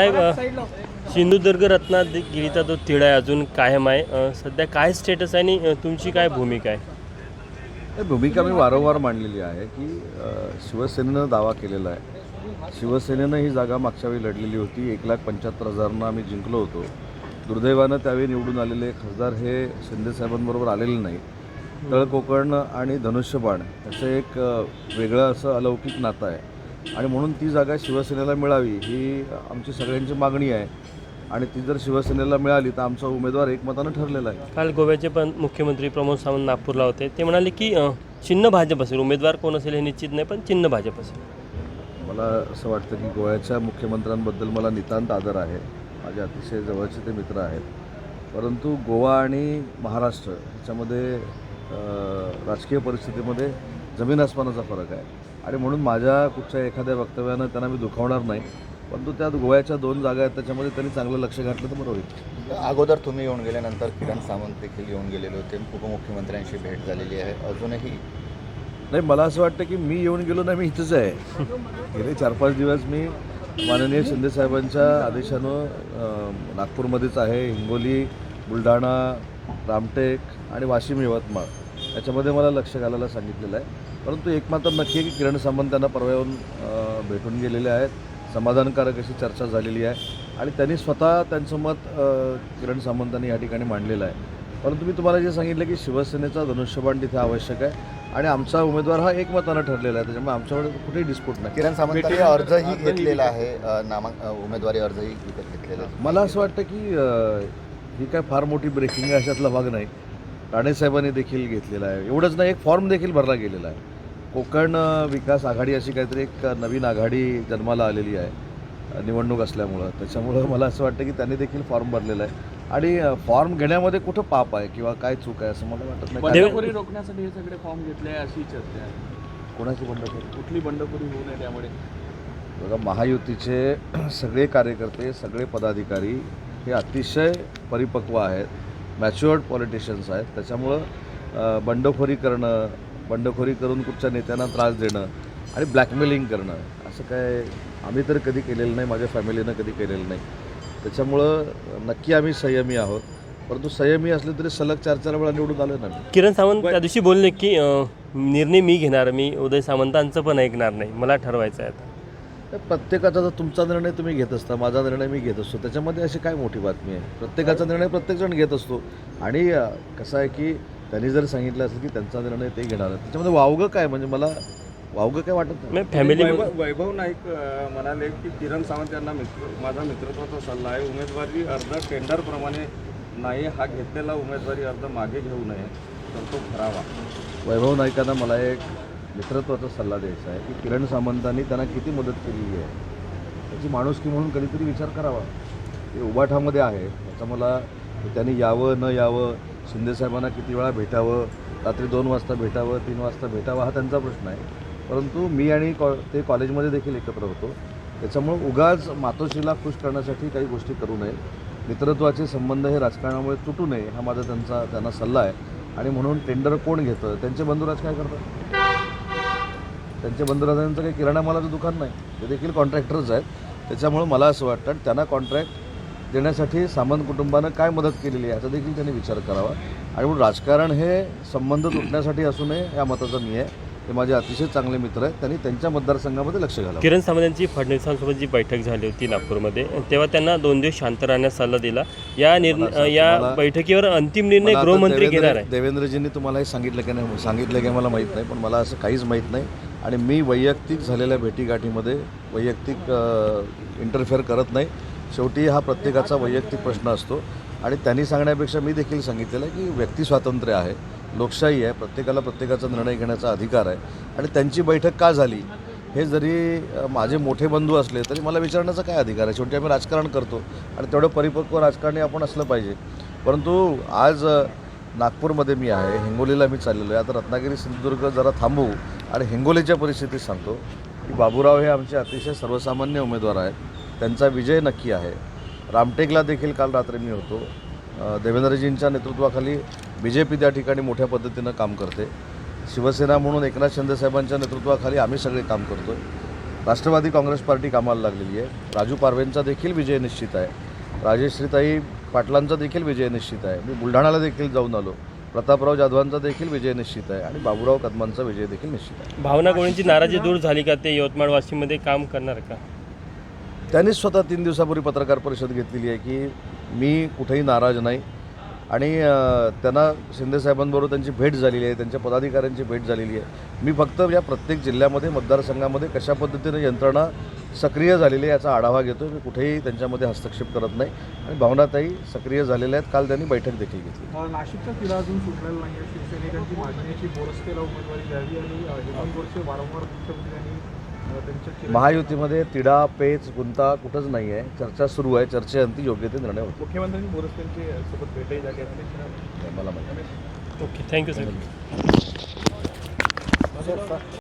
साहेब सिंधुदुर्ग रत्नागिरीचा जो तिढा आहे अजून कायम आहे. सध्या काय स्टेटस आहे आणि तुमची काय भूमिका आहे? भूमिका मी वारंवार मांडलेली आहे की शिवसेनेनं दावा केलेला आहे. शिवसेनेनं ही जागा मागच्या वेळी लढलेली होती. एक लाख पंच्याहत्तर हजारांना आम्ही जिंकलो होतो. दुर्दैवानं त्यावेळी निवडून आलेले खासदार हे शिंदेसाहेबांबरोबर आलेले नाही. तळकोकण आणि धनुष्यबाण याचं एक वेगळं असं अलौकिक नातं आहे. आणि म्हणून ती जागा शिवसेनेला मिळावी ही आमची सगळ्यांची मागणी आहे. आणि ती जर शिवसेनेला मिळाली तर आमचा उमेदवार एकमतानं ठरलेला आहे. काल गोव्याचे पण मुख्यमंत्री प्रमोद सावंत नागपूरला होते. ते म्हणाले की चिन्ह भाजप असेल. उमेदवार कोण असेल हे निश्चित नाही पण चिन्ह भाजप असेल. मला असं वाटतं की गोव्याच्या मुख्यमंत्र्यांबद्दल मला नितांत आदर आहे. माझे अतिशय जवळचे ते मित्र आहेत. परंतु गोवा आणि महाराष्ट्र ह्याच्यामध्ये राजकीय परिस्थितीमध्ये जमीन आसमानाचा फरक आहे. आणि म्हणून माझ्या कुठच्या एखाद्या वक्तव्यानं त्यांना मी दुखावणार नाही परंतु त्यात गोव्याच्या दोन जागा आहेत त्याच्यामध्ये त्यांनी चांगलं लक्ष घातलं तर बरं होईल. अगोदर तुम्ही येऊन गेल्यानंतर किरण सावंत देखील येऊन गेलेले होते उपमुख्यमंत्र्यांशी भेट झालेली आहे अजूनही? नाही मला असं वाटतं की मी येऊन गेलो नाही मी इथंच आहे. गेले चार पाच दिवस मी माननीय शिंदेसाहेबांच्या आदेशानं नागपूरमध्येच आहे हिंगोली बुलढाणा रामटेक आणि वाशिम यवतमाळ याच्यामध्ये मला लक्ष घालायला सांगितलेलं आहे. परंतु एक मात्र नक्की आहे की किरण सामंत त्यांना परवा येऊन भेटून गेलेले आहेत. समाधानकारक अशी चर्चा झालेली आहे. आणि त्यांनी स्वतः त्यांचं मत किरण सामंतांनी या ठिकाणी मांडलेलं आहे. परंतु मी तुम्हाला जे सांगितलं की शिवसेनेचा धनुष्यबाण तिथे आवश्यक आहे. आणि आमचा उमेदवार हा एकमतानं ठरलेला आहे. त्याच्यामुळे आमच्याकडे कुठेही डिस्प्यूट नाही. किरण सावंतांनी अर्जही घेतलेला आहे. नामांक उमेदवारी अर्जही विकत घेतलेला आहे. मला असं वाटतं की ही काय फार मोठी ब्रेकिंग आहे अशातला भाग नाही. राणेसाहेबांनी देखील घेतलेला आहे. एवढंच नाही एक फॉर्म देखील भरला गेलेला आहे. कोकण विकास आघाडी अशी काहीतरी एक नवीन आघाडी जन्माला आलेली आहे. निवडणूक असल्यामुळं. त्याच्यामुळं मला असं वाटतं की त्यांनी देखील फॉर्म भरलेला आहे. आणि फॉर्म घेण्यामध्ये कुठं पाप आहे किंवा काय चूक आहे असं मला वाटत नाही. रोखण्यासाठी हे सगळे फॉर्म घेतले आहे अशी चर्चा आहे कोणाची बंडखोरी? कुठली बंडखोरी होऊ नये त्यामुळे. बघा महायुतीचे सगळे कार्यकर्ते सगळे पदाधिकारी हे अतिशय परिपक्व आहेत. मॅच्युअर्ड पॉलिटिशियन्स आहेत. त्याच्यामुळं बंडखोरी करणं बंडखोरी करून कुठच्या नेत्यांना त्रास देणं आणि ब्लॅकमेलिंग करणं असं काय आम्ही तर कधी केलेलं नाही माझ्या फॅमिलीनं कधी केलेलं नाही. त्याच्यामुळं नक्की आम्ही संयमी आहोत. परंतु संयमी असले तरी सलग चार चार वेळा निवडून आलो ना किरण सावंत त्या दिवशी बोलले की निर्णय मी घेणार मी उदय सामंतांचं पण ऐकणार नाही मला ठरवायचं आहे आता. तर प्रत्येकाचा जर तुमचा निर्णय तुम्ही घेत असता माझा निर्णय मी घेत असतो. त्याच्यामध्ये अशी काय मोठी बातमी आहे? प्रत्येकाचा निर्णय प्रत्येकजण घेत असतो. आणि कसं आहे की त्यांनी जर सांगितलं असेल की त्यांचा निर्णय ते घेणार आहेत. त्याच्यामध्ये वावगं काय? म्हणजे मला वावगं काय वाटत नाही. फॅमिली वैभव वैभव नाईक अ, म्हणाले की किरण सावंत यांना मित्र माझा मित्रत्वाचा सल्ला आहे. उमेदवारी अर्ज टेंडरप्रमाणे नाही हा घेतलेला उमेदवारी अर्ज मागे घेऊ नये तर तो भरावा वैभव नाईकांना मला एक मित्रत्वाचा सल्ला द्यायचा आहे की किरण सामंतांनी त्यांना किती मदत केलेली आहे? त्याची माणुसकी म्हणून कधीतरी विचार करावा. ते उबाठामध्ये आहे. त्याचा मला त्यांनी यावं न यावं शिंदेसाहेबांना किती वेळा भेटावं रात्री दोन वाजता भेटावं तीन वाजता भेटावं हा त्यांचा प्रश्न आहे. परंतु मी आणि कॉ ते कॉलेजमध्ये देखील एकत्र होतो. त्याच्यामुळं उगाच मातोश्रीला खुश करण्यासाठी काही गोष्टी करू नये. मित्रत्वाचे संबंध हे राजकारणामुळे तुटू नये हा माझा त्यांचा त्यांना सल्ला आहे. आणि म्हणून टेंडर कोण घेतं? त्यांचे बंधुराज काय करतात? त्यांचे बंधुराजांचं काही किराणा मालाचं दुकान नाही. ते देखील कॉन्ट्रॅक्टरच आहेत. त्याच्यामुळं मला असं वाटतं त्यांना कॉन्ट्रॅक्ट देण्यासाठी सामंत कुटुंबानं काय मदत केलेली आहे याचा देखील त्यांनी विचार करावा. आणि म्हणून राजकारण हे संबंध तुटण्यासाठी असू नये या मताचा मी आहे. ते माझे अतिशय चांगले मित्र आहेत. त्यांनी त्यांच्या मतदारसंघामध्ये लक्ष घालावं. किरण सावंत यांची फडणवीसांसोबत जी बैठक झाली होती नागपूरमध्ये तेव्हा त्यांना दोन दिवस शांत राहण्यास सल्ला दिला. या निर्णय या बैठकीवर अंतिम निर्णय गृहमंत्री घेणार आहे. देवेंद्रजींनी तुम्हाला हे सांगितलं की नाही सांगितलं की मला माहीत नाही पण मला असं काहीच माहीत नाही. आणि मी वैयक्तिक झालेल्या भेटीगाठीमध्ये वैयक्तिक इंटरफेअर करत नाही. शेवटी हा प्रत्येकाचा वैयक्तिक प्रश्न असतो. आणि त्यांनी सांगण्यापेक्षा मी देखील सांगितलेलं आहे की व्यक्ती स्वातंत्र्य आहे लोकशाही आहे प्रत्येकाला प्रत्येकाचा निर्णय घेण्याचा अधिकार आहे. आणि त्यांची बैठक का झाली? हे जरी माझे मोठे बंधू असले तरी मला विचारण्याचा काय अधिकार आहे? शेवटी आम्ही राजकारण करतो आणि तेवढं परिपक्व राजकारणी आपण असलं पाहिजे. परंतु आज नागपूरमध्ये मी आहे हिंगोलीला मी चाललेलो आहे. आता रत्नागिरी सिंधुदुर्ग जरा थांबू आणि हिंगोलीच्या परिस्थितीत सांगतो की बाबूराव हे आमचे अतिशय सर्वसामान्य उमेदवार आहेत. त्यांचा विजय नक्की आहे. रामटेकला देखील काल रात्री मी होतो. देवेंद्रजींच्या नेतृत्वाखाली बी जे पी त्या ठिकाणी मोठ्या पद्धतीनं काम करते. शिवसेना म्हणून एकनाथ शिंदेसाहेबांच्या नेतृत्वाखाली आम्ही सगळे काम करतो राष्ट्रवादी काँग्रेस पार्टी कामाला लागलेली आहे. राजू पारवेंचा देखील विजय निश्चित आहे. राजेश्रीताई पाटलांचा देखील विजय निश्चित आहे. मी बुलढाणाला देखील जाऊन आलो. प्रतापराव जाधवांचा देखील विजय निश्चित आहे आणि बाबूराव कदमांचा विजय देखील निश्चित आहे. भावना कोणींची नाराजी दूर झाली का? ते यवतमाळ वाशीमध्ये काम करणार का? त्यांनीच स्वतः तीन दिवसापूर्वी पत्रकार परिषद घेतलेली आहे की मी कुठेही नाराज नाही. आणि त्यांना शिंदेसाहेबांबरोबर त्यांची भेट झालेली आहे त्यांच्या पदाधिकाऱ्यांची भेट झालेली आहे. मी फक्त या प्रत्येक जिल्ह्यामध्ये मतदारसंघामध्ये कशा पद्धतीने यंत्रणा सक्रिय झालेली आहे याचा आढावा घेतो मी कुठेही त्यांच्यामध्ये हस्तक्षेप करत नाही. आणि भावनाताई सक्रिय झालेल्या आहेत. काल त्यांनी बैठक देखील घेतली. नाशिकचा तिढा अजून सुटलेला नाही शिवसैनिकांची मागणी आहे उमेदवारी द्यावी आणि वारंवार महायुतीमध्ये तिढा पेच गुंता कुठंच नाही आहे चर्चा सुरू आहे. चर्चेअंती योग्य ते निर्णय होतो मुख्यमंत्र्यांनी बोरस्तेंची सोबत भेटही झाली मला माहिती ओके थँक्यू सर